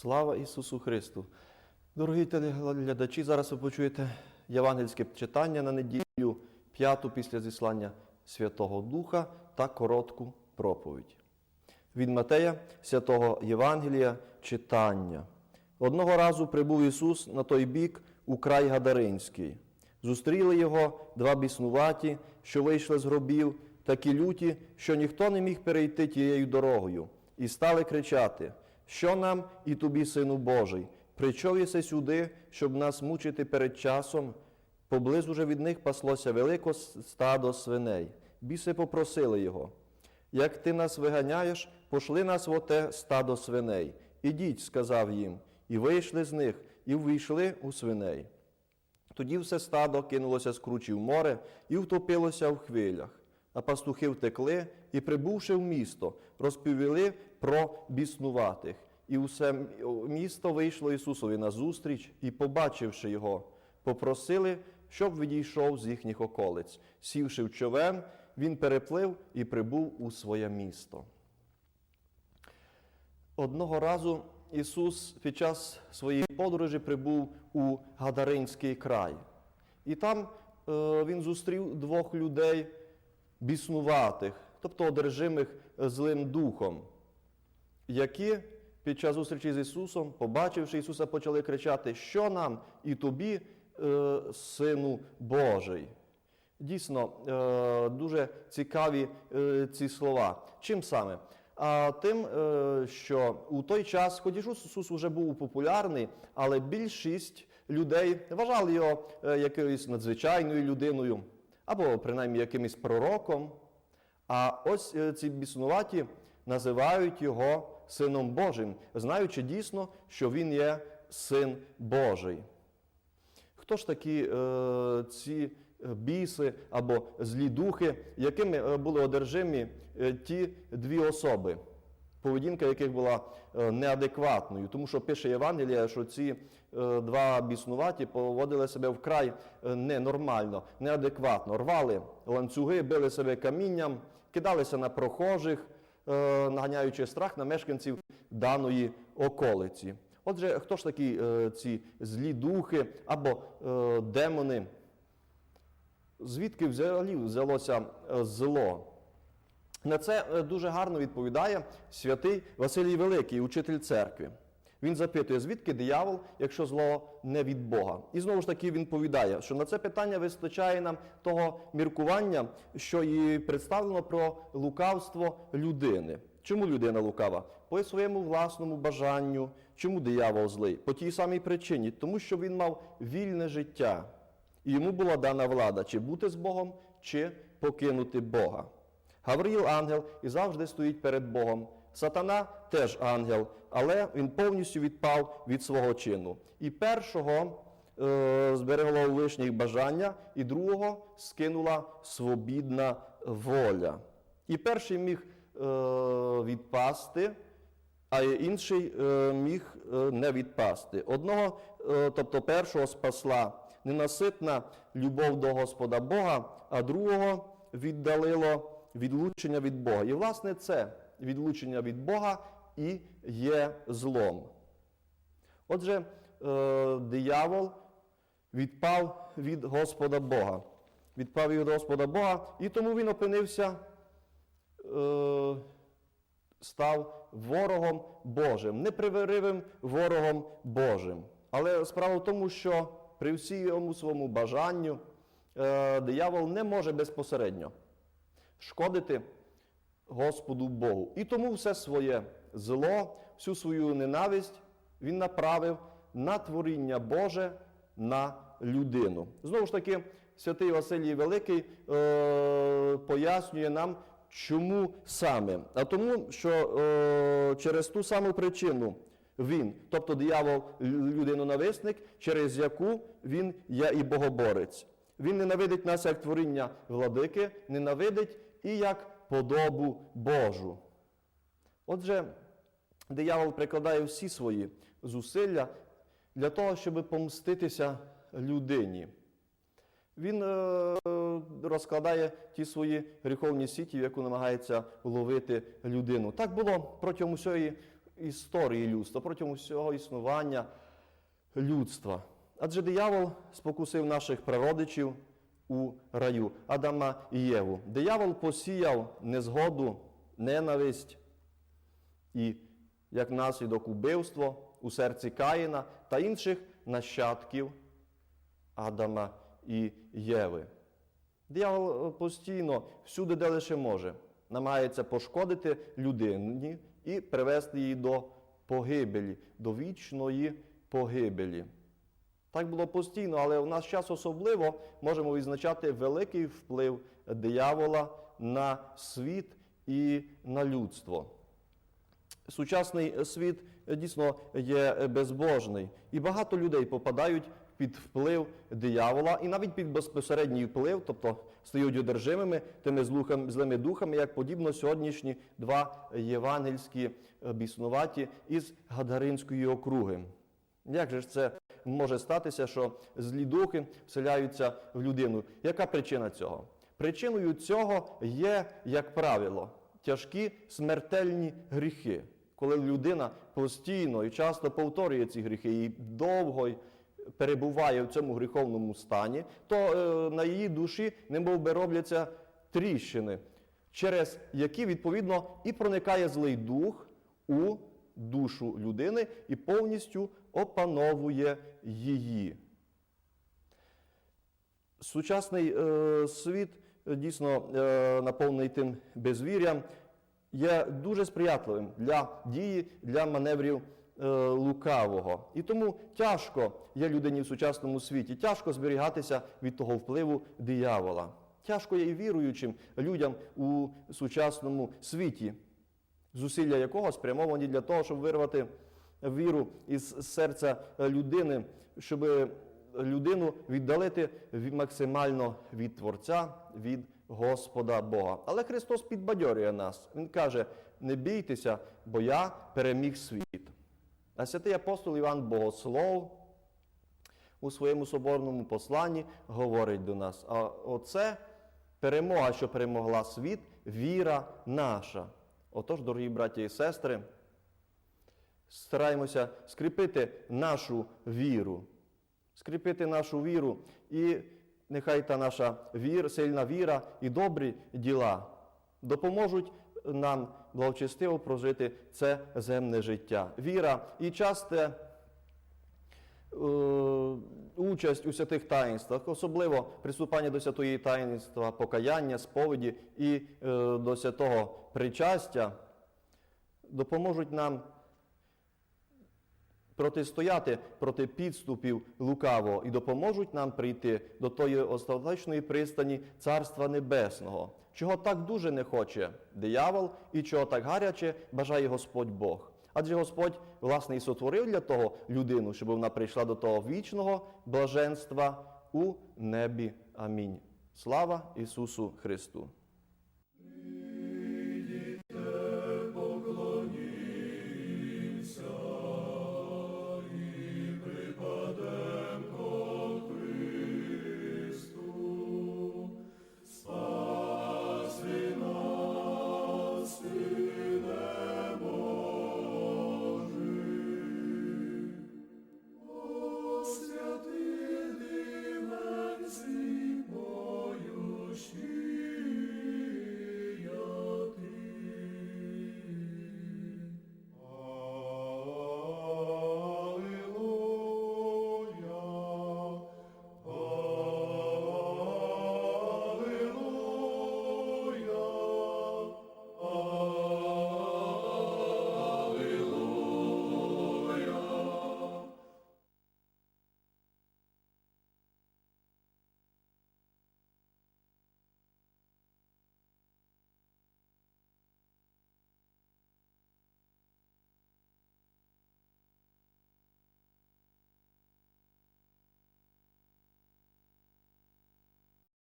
Слава Ісусу Христу! Дорогі телеглядачі, зараз ви почуєте євангельське читання на неділю, п'яту після зіслання Святого Духа та коротку проповідь. Від Матея, святого Євангелія, читання. Одного разу прибув Ісус на той бік у край Гадаринський. Зустріли його два біснуваті, що вийшли з гробів, такі люті, що ніхто не міг перейти тією дорогою, і стали кричати: Що нам і тобі, сину Божий? Причов єси сюди, щоб нас мучити перед часом. Поблизу же від них паслося велике стадо свиней. Біси попросили його. Як ти нас виганяєш, пошли нас в оте стадо свиней. Ідіть, сказав їм, і вийшли з них, і ввійшли у свиней. Тоді все стадо кинулося з кручі в море і втопилося в хвилях. А пастухи втекли і, прибувши в місто, розповіли про біснуватих. І усе місто вийшло Ісусові назустріч і, побачивши його, попросили, щоб відійшов з їхніх околиць. Сівши в човен, він переплив і прибув у своє місто. Одного разу Ісус під час своєї подорожі прибув у Гадаринський край. І там е, Він зустрів двох людей біснуватих, тобто одержимих злим духом, які під час зустрічі з Ісусом, побачивши Ісуса, почали кричати, що нам і тобі, е, Сину Божий. Дійсно, е, дуже цікаві е, ці слова. Чим саме? А тим, е, що у той час, хоч Ісус вже був популярний, але більшість людей вважали його е, якоюсь надзвичайною людиною, або принаймні якимось пророком. А ось е, ці біснуваті називають його Сином Божим, знаючи дійсно, що він є син Божий. Хто ж такі е, ці біси або злі духи, якими е, були одержимі е, ті дві особи, поведінка яких була е, неадекватною, тому що пише Євангелія, що ці е, два біснуваті поводили себе вкрай е, ненормально, неадекватно, рвали ланцюги, били себе камінням, кидалися на прохожих, е, наганяючи страх на мешканців даної околиці. Отже, хто ж такі е, ці злі духи або е, демони? Звідки взагалі взялося е, зло? На це е, дуже гарно відповідає святий Василій Великий, учитель церкви. Він запитує, звідки диявол, якщо зло не від Бога. І знову ж таки він повідає, що на це питання вистачає нам того міркування, що і представлено про лукавство людини. Чому людина лукава? По своєму власному бажанню. Чому диявол злий? По тій самій причині, тому що він мав вільне життя. І йому була дана влада, чи бути з Богом, чи покинути Бога. Гавриїл ангел і завжди стоїть перед Богом. Сатана теж ангел, але він повністю відпав від свого чину. І першого е, зберегло лишніх бажання, і другого скинула свобідна воля. І перший міг е, відпасти, а інший е, міг е, не відпасти. Одного, е, тобто першого спасла ненаситна любов до Господа Бога, а другого віддалило відлучення від Бога. І, власне, це відлучення від Бога і є злом. Отже, е, диявол відпав від Господа Бога. Відпав від Господа Бога, і тому він опинився, е, став ворогом Божим, непривиривим ворогом Божим. Але справа в тому, що при всьому своєму бажанню е, диявол не може безпосередньо шкодити Господу Богу. І тому все своє зло, всю свою ненависть він направив на творіння Боже, на людину. Знову ж таки, святий Василій Великий е, пояснює нам, чому саме. А тому, що е, через ту саму причину він, тобто диявол, людинонависник, через яку він є і богоборець. Він ненавидить нас як творіння владики, ненавидить і як подобу Божу. Отже, диявол прикладає всі свої зусилля для того, щоб помститися людині. Він е, розкладає ті свої гріховні сіті, в яку намагається ловити людину. Так було протягом усієї історії людства, протягом всього існування людства. Адже диявол спокусив наших прародичів у раю Адама і Єву. Диявол посіяв незгоду, ненависть і, як наслідок, убивство у серці Каїна та інших нащадків Адама і Єви. Диявол е, постійно, всюди, де лише може, намагається пошкодити людині і привести її до погибелі, до вічної погибелі. Так було постійно, але у наш час особливо можемо відзначати великий вплив диявола на світ і на людство. Сучасний світ дійсно є безбожний, і багато людей попадають під вплив диявола, і навіть під безпосередній вплив, тобто стають одержимими тими злими духами, як подібно сьогоднішні два євангельські біснуваті із Гадаринської округи. Як же ж це може статися, що злі духи вселяються в людину? Яка причина цього? Причиною цього є, як правило, тяжкі смертельні гріхи, коли людина постійно і часто повторює ці гріхи і довго перебуває в цьому гріховному стані, то е, на її душі немов би робляться тріщини, через які відповідно і проникає злий дух у душу людини і повністю опановує її. Сучасний е, світ е, дійсно е, наповнений тим безвір'ям, є дуже сприятливим для дії, для маневрів е, лукавого. І тому тяжко є людині в сучасному світі, тяжко зберігатися від того впливу диявола. Тяжко є і віруючим людям у сучасному світі, зусилля якого спрямовані для того, щоб вирвати віру із серця людини, щоб людину віддалити максимально від Творця, від Господа Бога. Але Христос підбадьорює нас. Він каже: не бійтеся, бо я переміг світ. А святий апостол Іван Богослов у своєму соборному посланні говорить до нас: а оце перемога, що перемогла світ, віра наша. Отож, дорогі браті і сестри, стараємося скріпити нашу віру, скріпити нашу віру, і нехай та наша вір, сильна віра і добрі діла допоможуть нам благочестиво прожити це земне життя. Віра і часте е, участь у святих таїнствах, особливо приступання до святої таїнства, покаяння, сповіді і е, до святого причастя, допоможуть нам протистояти проти підступів лукавого і допоможуть нам прийти до тої остаточної пристані Царства Небесного, чого так дуже не хоче диявол і чого так гаряче бажає Господь Бог. Адже Господь, власне, і сотворив для того людину, щоб вона прийшла до того вічного блаженства у небі. Амінь. Слава Ісусу Христу!